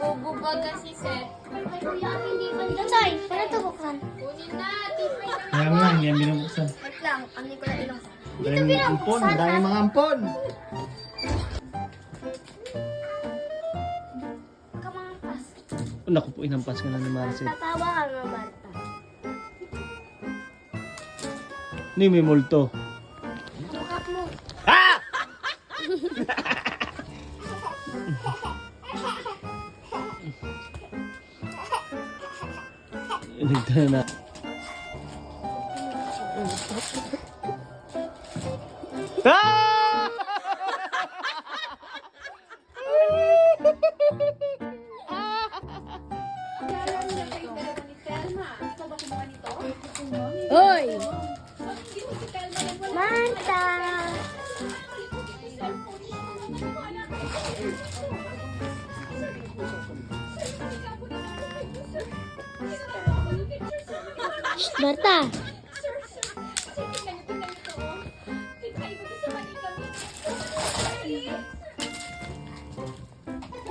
Bububaga si Seth. Ay, kuya, hindi nila. Tay, paano ito buksan? Kunin na, tipay na. Nga, hindi yan binubuksan. Wait lang, ano ko na ilang Dahil mga ampon, dahil mga ampon. Kamangpas. Naku po, inampas ka na ni Marcel. Tatawa ka nga, Barta. Hindi, may multo. Bukat mo. Nagtana na. Ah! Hoy! Manta! Shh, Marta!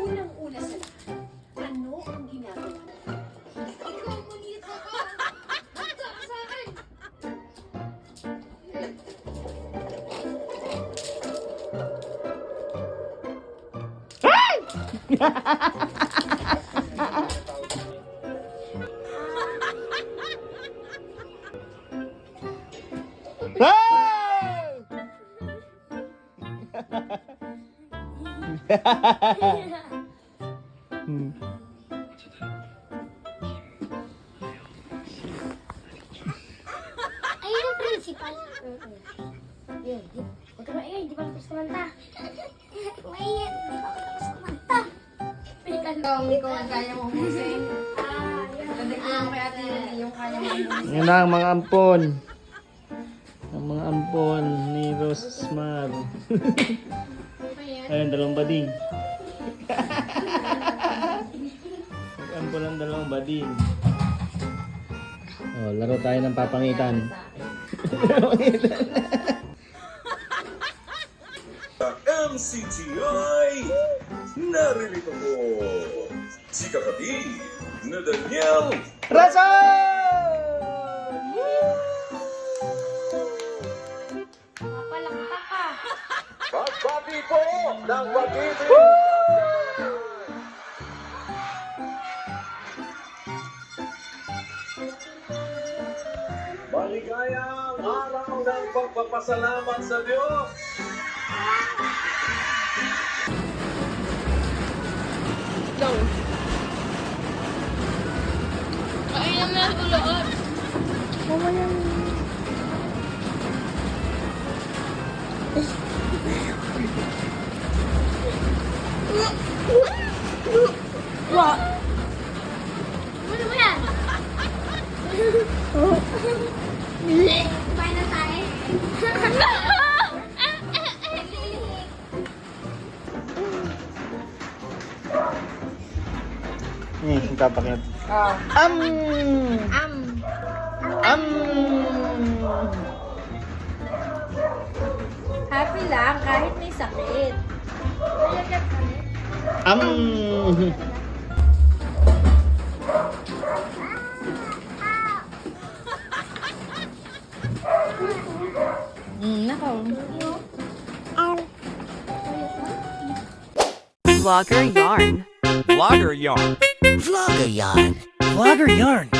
Unang-una sa lahat, ano ang ginagawa? Ikaw, Monita! Sa akin! Ah! Hmm. Ayun ang principal. Yun, di, huwag ka maingay, di pa tapos kumanta. Maingay, di ako tapos kumanta. Pikan Ikaw, ikaw ang kaya mo umusin. Ah, yun. Dadagyan mo kay ate yun, yung kaya mo umusin. Yan na ang mga ampon. Ang mga ampon ni Rosmar. Ayun, dalawang bading. Mag-ampon ang dalawang bading. Oh, laro tayo ng papangitan. Sa MCGI, naririto mo si Kakati na Daniel Rason! Pagbati po ng pag-ibig! Maligayang araw ng pagpapasalamat sa Diyos! Kain naman ang ulood. Ano mo yan? Kumain na tayo. Eh, yung papakit. Am! Am. Am! Happy lang kahit may sakit. Am! Mm, nako. Vlogger Yarn. Vlogger yarn. Vlogger yarn. Vlogger yarn.